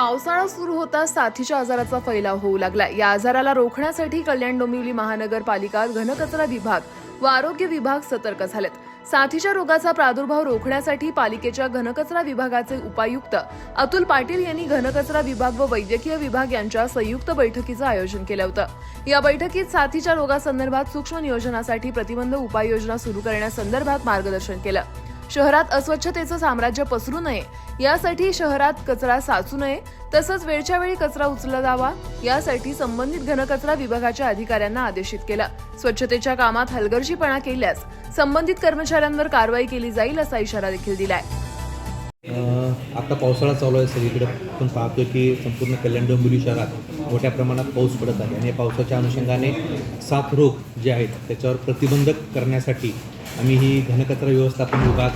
पावसाळा सुरू होताच साथीच्या आजाराचा फैलाव होऊ लागला या आजाराला रोखण्यासाठी कल्याण डोंबिवली महानगरपालिका घनकचरा विभाग व आरोग्य विभाग सतर्क झालेत. साथीच्या रोगाचा प्रादुर्भाव रोखण्यासाठी पालिकेच्या घनकचरा विभागाचे उपायुक्त अतुल पाटील यांनी घनकचरा विभाग व वैद्यकीय विभाग यांच्या संयुक्त बैठकीचं आयोजन केलं होतं. या बैठकीत साथीच्या रोगासंदर्भात सूक्ष्म नियोजनासाठी प्रतिबंध उपाययोजना सुरू करण्यासंदर्भात मार्गदर्शन केलं. शहरात अस्वच्छतेचं साम्राज्य पसरू नये. यासाठी शहरात कचरा साचू नये. तसंच वेळच्या वेळी कचरा उचलला जावा. यासाठी संबंधित घनकचरा विभागाच्या अधिकाऱ्यांना आदेशित केला. स्वच्छतेच्या कामात हलगर्जीपणा केल्यास संबंधित कर्मचाऱ्यांवर कारवाई केली जाईल असा इशारा देखील दिलाय. आता पावसाळा चालू आहे सगळीकडे आपण पाहतो की संपूर्ण कल्याण डोंबिवली शहरात मोठ्या प्रमाणात पाऊस पडत आहे. आणि या पावसाच्या अनुषंगाने साथ रोग जे आहेत त्याच्यावर प्रतिबंधक करण्यासाठी आम्ही ही घनकचरा व्यवस्थापन विभाग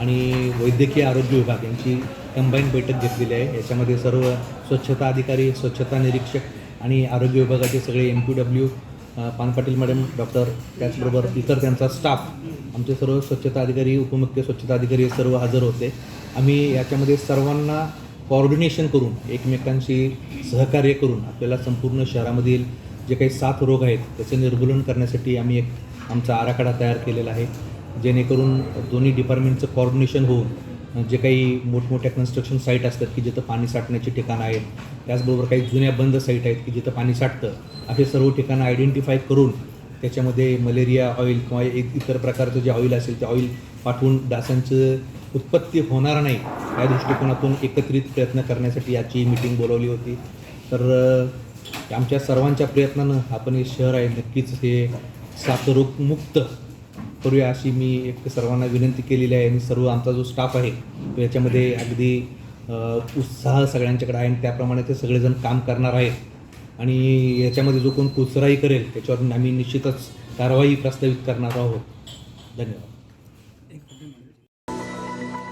आणि वैद्यकीय आरोग्य विभाग यांची कंबाईन बैठक घेतलेली आहे. याच्यामध्ये सर्व स्वच्छता अधिकारी स्वच्छता निरीक्षक आणि आरोग्य विभागाचे सगळे एम पी डब्ल्यू पान पाटील मॅडम डॉक्टर त्याचबरोबर इतर त्यांचा स्टाफ आमचे सर्व स्वच्छता अधिकारी उपमुख्य स्वच्छता अधिकारी हे सर्व हजर होते. आम्ही याच्यामध्ये सर्वांना कॉर्डिनेशन करून एकमेकांशी सहकार्य करून आपल्याला संपूर्ण शहरामधील जे काही सात रोग आहेत त्याचे निर्मूलन करण्यासाठी आम्ही एक आमचा आराखडा तयार केलेला आहे. जेणेकरून दोन्ही डिपार्टमेंटचं कॉर्डिनेशन होऊन जे काही मोठमोठ्या कन्स्ट्रक्शन साईट असतात की जिथं पाणी साठण्याची ठिकाणं आहेत त्याचबरोबर काही जुन्या बंद साईट आहेत की जिथं पाणी साठतं असे सर्व ठिकाणं आयडेंटिफाय करून त्याच्यामध्ये मलेरिया ऑइल किंवा एक इतर प्रकारचं जे ऑइल असेल ते ऑइल पाठवून डासांचं उत्पत्ती होणार नाही या दृष्टिकोनातून एकत्रित प्रयत्न करण्यासाठी याची मीटिंग बोलवली होती. तर आमच्या सर्वांच्या प्रयत्नानं आपण हे शहर आहे नक्कीच हे साथरोगमुक्त करूया अशी मी एक सर्वांना विनंती केलेली आहे. आणि सर्व आमचा जो स्टाफ आहे तो याच्यामध्ये अगदी उत्साह सगळ्यांच्याकडे आहे. आणि त्याप्रमाणे ते सगळेजण काम करणार आहेत. आणि याच्यामध्ये जो कोण कुचराई करेल त्याच्यावर आम्ही निश्चितच कारवाई प्रस्तावित करणार आहोत. धन्यवाद.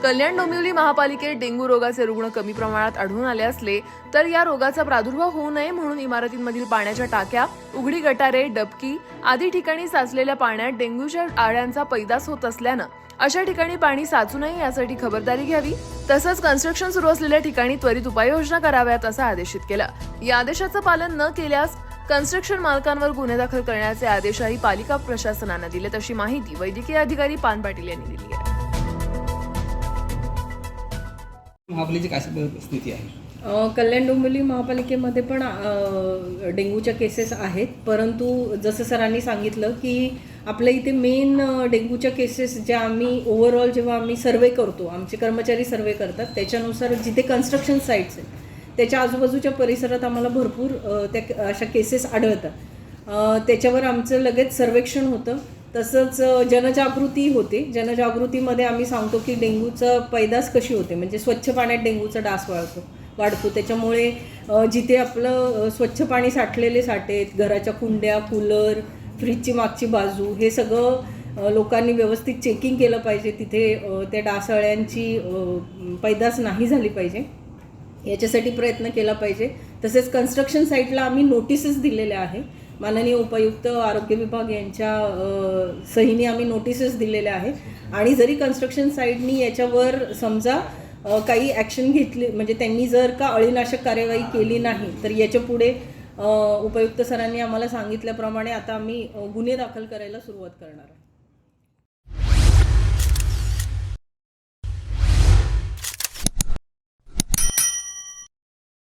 कल्याण डोंबिवली महापालिकेत डेंग्यू रोगाचे रुग्ण कमी प्रमाणात आढळून आले असले तर या रोगाचा प्रादुर्भाव होऊ नये म्हणून इमारतींमधील पाण्याच्या टाक्या उघडी गटारे डबकी आदी ठिकाणी साचलेल्या पाण्यात डेंग्यूच्या आळ्यांचा पैदास होत असल्यानं अशा ठिकाणी पाणी साचू नये यासाठी खबरदारी घ्यावी. तसंच कन्स्ट्रक्शन सुरू असलेल्या ठिकाणी त्वरित उपाययोजना कराव्यात असं आदेशित केलं. या आदेशाचं पालन न केल्यास कन्स्ट्रक्शन मालकांवर गुन्हे दाखल करण्याचे आदेशही पालिका प्रशासनानं दिलेत अशी माहिती वैद्यकीय अधिकारी पान पाटील यांनी दिली आहे. महापालिकेची काय स्थिती आहे? कल्याण डोंबिवली महापालिकेमध्ये पण डेंग्यूच्या केसेस आहेत. परंतु जसं सरांनी सांगितलं की आपल्या इथे मेन डेंग्यूच्या केसेस ज्या आम्ही ओव्हरऑल जेव्हा आम्ही सर्वे करतो आमचे कर्मचारी सर्वे करतात त्याच्यानुसार जिथे कन्स्ट्रक्शन साईट्स आहेत त्याच्या आजूबाजूच्या परिसरात आम्हाला भरपूर त्या अशा केसेस आढळतात. त्याच्यावर आमचं लगेच सर्वेक्षण होतं. तसंच जनजागृती होते. जनजागृतीमध्ये आम्ही सांगतो की डेंग्यूचं पैदास कशी होते म्हणजे स्वच्छ पाण्यात डेंग्यूचा डास वाढतो वाढतो. त्याच्यामुळे जिथे आपलं स्वच्छ पाणी साठलेले साठेत घराच्या कुंड्या कूलर फ्रीजची मागची बाजू हे सगळं लोकांनी व्यवस्थित चेकिंग केलं पाहिजे. तिथे त्या डासाळ्यांची पैदास नाही झाली पाहिजे. याच्यासाठी प्रयत्न केला पाहिजे. तसेच कन्स्ट्रक्शन साईटला आम्ही नोटिसेस दिलेल्या आहे. माननीय उपायुक्त आरोग्य विभाग यांच्या सहीने आम्ही नोटिसेस दिलेल्या आहेत. आणि जरी कन्स्ट्रक्शन साईटनी याच्यावर समजा काही ॲक्शन घेतली म्हणजे त्यांनी जर का अळीनाशक कार्यवाही केली नाही तर याच्यापुढे उपयुक्त सरांनी आम्हाला सांगितल्याप्रमाणे आता आम्ही गुन्हे दाखल करायला सुरुवात करणार आहे